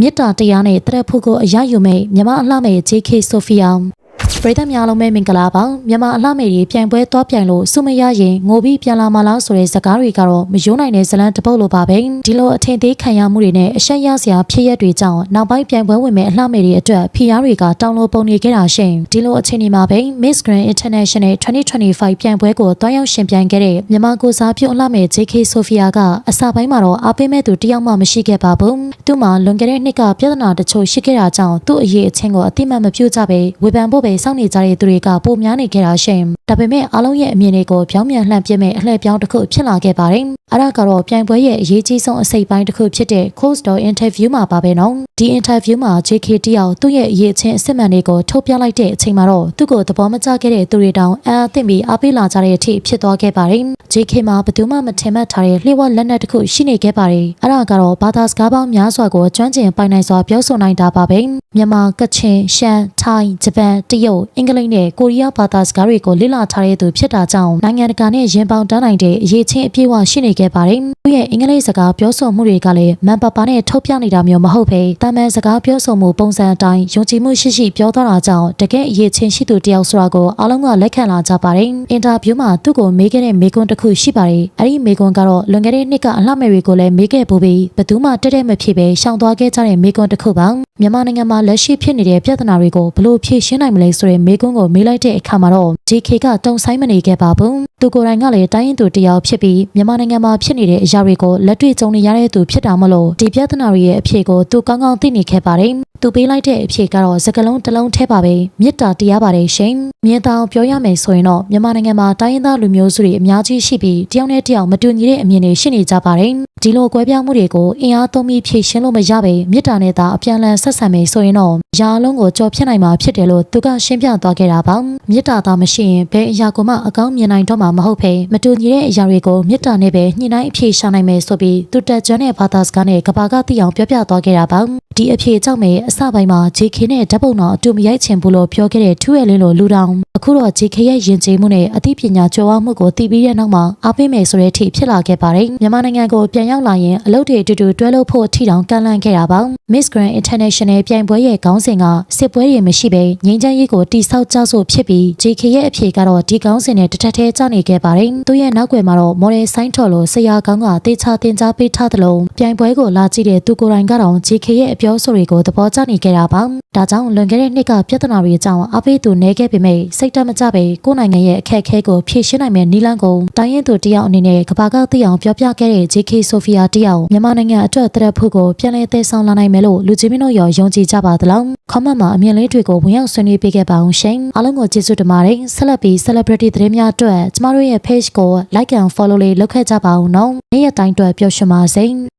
မေတ္တာတရားနဲ့တရက်ဖို့ကိုအရယူမဲ့မြမအလှမဲ့ JK Sophia ပရိသတ်များလုံးပဲမင်္ဂလာပါမြန်မာအလှမဲ့တွေပြိုင်ပွဲသွားပြိုင်လို့စုမရရင်ငိုပြီးပြန်လာမလားဆိုတဲ့စကားတွေကတော့မယုံနိုင်တဲ့ဇလံတစ်ပုတ်လိုပါပဲဒီလိုအထင်သေးခံရမှုတွေနဲ့အဆက်ရစရာဖြစ်ရက်တွေကြောင့်နောက်ပိုင်းပြိုင်ပွဲဝင်မဲ့အလှမဲ့တွေအတွက်ဖိအားတွေကတောင်းလို့ပုံနေခဲ့တာရှင်ဒီလိုအခြေအနေမှာပဲ Miss Grand International 2025ပြိုင်ပွဲကိုတွားရောက်ရှင်ပြိုင်ခဲ့တဲ့မြန်မာကိုစားပြုအလှမဲ့ JK Sophia ကအစပိုင်းမှာတော့အားပေးမဲ့သူတယောက်မှမရှိခဲ့ပါဘူးသူမှလွန်ခဲ့တဲ့နှစ်ကပြဿနာတချို့ရှိခဲ့တာကြောင့်သူ့အရေးအချင်းကိုအတိမတ်မပြုတ်ကြပဲဝေဖန်ဖို့ပဲစောင့်နေကြတဲ့သူတွေကပိုများနေခဲ့တာရှင်ဒါပေမဲ့အားလုံးရဲ့အမြင်တွေကိုပြောင်းပြန်လှန်ပြစ်မဲ့အလှည့်ပြောင်းတစ်ခုဖြစ်လာခဲ့ပါတယ်အဲ့ဒါကတော့ပြိုင်ပွဲရဲ့အရေးကြီးဆုံးအစိတ်ပိုင်းတစ်ခုဖြစ်တဲ့ Coast Door Interview မှာပါပဲနော်ဒီ interview မှာ JK တယောက်သူ့ရဲ့အရေးအချင်းအစစ်မှန်တွေကိုထုတ်ပြလိုက်တဲ့အချိန်မှာတော့သူ့ကိုသဘောမကျခဲ့တဲ့သူတွေတောင်အာအသင့်ပြီးအားပေးလာကြတဲ့အထိဖြစ်သွားခဲ့ပါတယ် JK မှာဘယ်သူမှမထင်မှတ်ထားတဲ့လျှို့ဝှက်လက်နက်တစ်ခုရှိနေခဲ့ပါတယ်အဲ့ဒါကတော့ဘာသာစကားပေါင်းများစွာကိုကျွမ်းကျင်ပိုင်နိုင်စွာပြောဆိုနိုင်တာပါပဲ မြန်မာကချင်ရှမ်းထိုင်းဂျပန်တရုတ်အင်္ဂလိပ်နဲ့ကိုရီးယားဘာသာစကားတွေကိုလေ့လာထားတဲ့သူဖြစ်တာကြောင့်နိုင်ငံတကာနဲ့ရင်ပေါင်တန်းနိုင်တဲ့အရေးချင်းအပြည့်အဝရှိနေခဲ့ပါတယ်သူရဲ့အင်္ဂလိပ်စကားပြောဆိုမှုတွေကလည်းမန်ပါပါနဲ့ထုတ်ပြနေတာမျိုးမဟုတ်ဘဲတာမန်စကားပြောဆိုမှုပုံစံအတိုင်းယုံကြည်မှုရှိရှိပြောသွားတာကြောင့်တကယ်အရေးချင်းရှိသူတယောက်ဆိုတာကိုအားလုံးကလက်ခံလာကြပါတယ်အင်တာဗျူးမှာသူ့ကိုမေးခဲ့တဲ့မေးခွန်းတစ်ခုရှိပါတယ်အဲ့ဒီမေးခွန်းကတော့လွန်ခဲ့တဲ့နှစ်ကအလှမဲ့တွေကိုလည်းမေးခဲ့ပူပြီးဘယ်သူမှတက်တဲ့မဖြစ်ပဲရှောင်သွားခဲ့ကြတဲ့မေးခွန်းတစ်ခုပါမြန်မာနိုင်ငံမှာလက်ရှိဖြစ်နေတဲ့ပြဿနာတွေကိုဘလို့ဖြေရှင်းနိုင်မလဲဆိုတဲ့မေးခွန်းကိုမေးလိုက်တဲ့အခါမှာတော့ JK ကတုံဆိုင်မနေခဲ့ပါဘူးသူကိုယ်တိုင်ကလည်းတိုင်းရင်သူတယောက်ဖြစ်ပြီးမြန်မာနိုင်ငံမှာဖြစ်နေတဲ့အရာတွေကိုလက်တွေ့ကြုံနေရတဲ့သူဖြစ်တာမလို့ဒီပြဿနာတွေရဲ့အဖြေကိုသူကောင်းကောင်းသိနေခဲ့ပါတယ်သူပေးလိုက်တဲ့အဖြေကတော့စကလုံးတစ်လုံးထဲပါပဲမေတ္တာတရားပါတယ်ရှင်မြင်တောင်ပြောရမယ်ဆိုရင်တော့မြန်မာနိုင်ငံမှာတိုင်းရင်းသားလူမျိုးစုတွေအများကြီးရှိပြီးတယောက်နဲ့တယောက်မတူညီတဲ့အမြင်တွေရှိနေကြပါတယ်ဒီလိုကွဲပြားမှုတွေကိုအင်အားသုံးပြီးဖြေရှင်းလို့မရပဲမေတ္တာနဲ့သာအပြန်အလှန်ဆက်ဆံမယ်ဆိုရင်တော့ရာအလုံးကိုကြော်ဖြတ်နိုင်မှာဖြစ်တယ်လို့သူကရှင်းပြသွားခဲ့တာပါမေတ္တာသာမရှိရင်ဘယ်အရာကိုမှအကောင်းမြင်နိုင်တော့မှာမဟုတ်ဘဲမတူညီတဲ့အရာတွေကိုမေတ္တာနဲ့ပဲညှိနှိုင်းအဖြေရှာနိုင်မယ်ဆိုပြီးသူတက်ကျွမ်းတဲ့ဘာသာစကားနဲ့ကဘာကသိအောင်ပြောပြသွားခဲ့တာပါဒီအဖြေကြောင့်ပဲအစပိုင်းမှာ JK နဲ့ဓာတ်ပုံတော်အတူမရိုက်ချင်ဘူးလို့ပြောခဲ့တဲ့ထူးရလင်းလိုလူတောင် အခုတော့ JK ရဲ့ယဉ်ကျေးမှုနဲ့အသိပညာကြွယ်ဝမှုကိုသိပြီးတဲ့နောက်မှာအားပေးမယ်ဆိုတဲ့အထိဖြစ်လာခဲ့ပါတယ်မြန်မာနိုင်ငံကိုပြန်ရောက်လာရင်အလုပ်တွေအတူတူတွဲလုပ်ဖို့အထိတောင်ကန့်လန့်ခဲ့တာပါ Miss Grand International ပြိုင်ပွဲရဲ့ခေါင်းစဉ်ကစစ်ပွဲတွေမရှိဘဲငြိမ်းချမ်းရေးကိုတိဆောက်ကြဆိုဖြစ်ပြီး JK ရဲ့အဖြေကတော့ဒီခေါင်းစဉ်နဲ့တစ်ထပ်တည်းကျနေခဲ့ပါတယ်သူရဲ့နောက်ွယ်မှာတော့ model ဆိုင်းထော်လိုဆရာကောင်းကတေချာတင်ကြားပေးထားသလိုပြိုင်ပွဲကိုလာကြည့်တဲ့သူကိုယ်တိုင်ကတော့ JK ရဲ့အပြောဆိုတွေကိုသဘောကျနေခဲ့တာပါဒါကြောင့်လွန်ခဲ့တဲ့နှစ်ကပြဿနာတွေအကြောင်းအပိသူနေခဲ့ပေမဲ့စိတ်တမကြပဲကိုယ်နိုင်ငံရဲ့အခက်အခဲကိုဖြေရှင်းနိုင်မယ့်နီလန်းကိုတိုင်းရင်သူတယောက်အနေနဲ့ကဘာကသိအောင်ပြောပြခဲ့တဲ့ JK Sophia တယောက်မြန်မာနိုင်ငံအတွက်တရက်ဖို့ကိုပြန်လည်သယ်ဆောင်လာနိုင်မယ်လို့လူကြီးမင်းတို့ရောယုံကြည်ကြပါသလား။ comment မှာအမြင်လေးတွေကိုဝင်ရောက်ဆွေးနွေးပေးခဲ့ပါအောင်ရှင်။အားလုံးကိုကျေးဇူးတင်ပါတယ်။ဆက်လက်ပြီး celebrity သတင်းများအတွက်ကျမတို့ရဲ့ page ကို like and follow လေးလုပ်ခဲ့ကြပါဦးနော်။နေ့ရက်တိုင်းအတွက်ပျော်ရွှင်ပါစေ။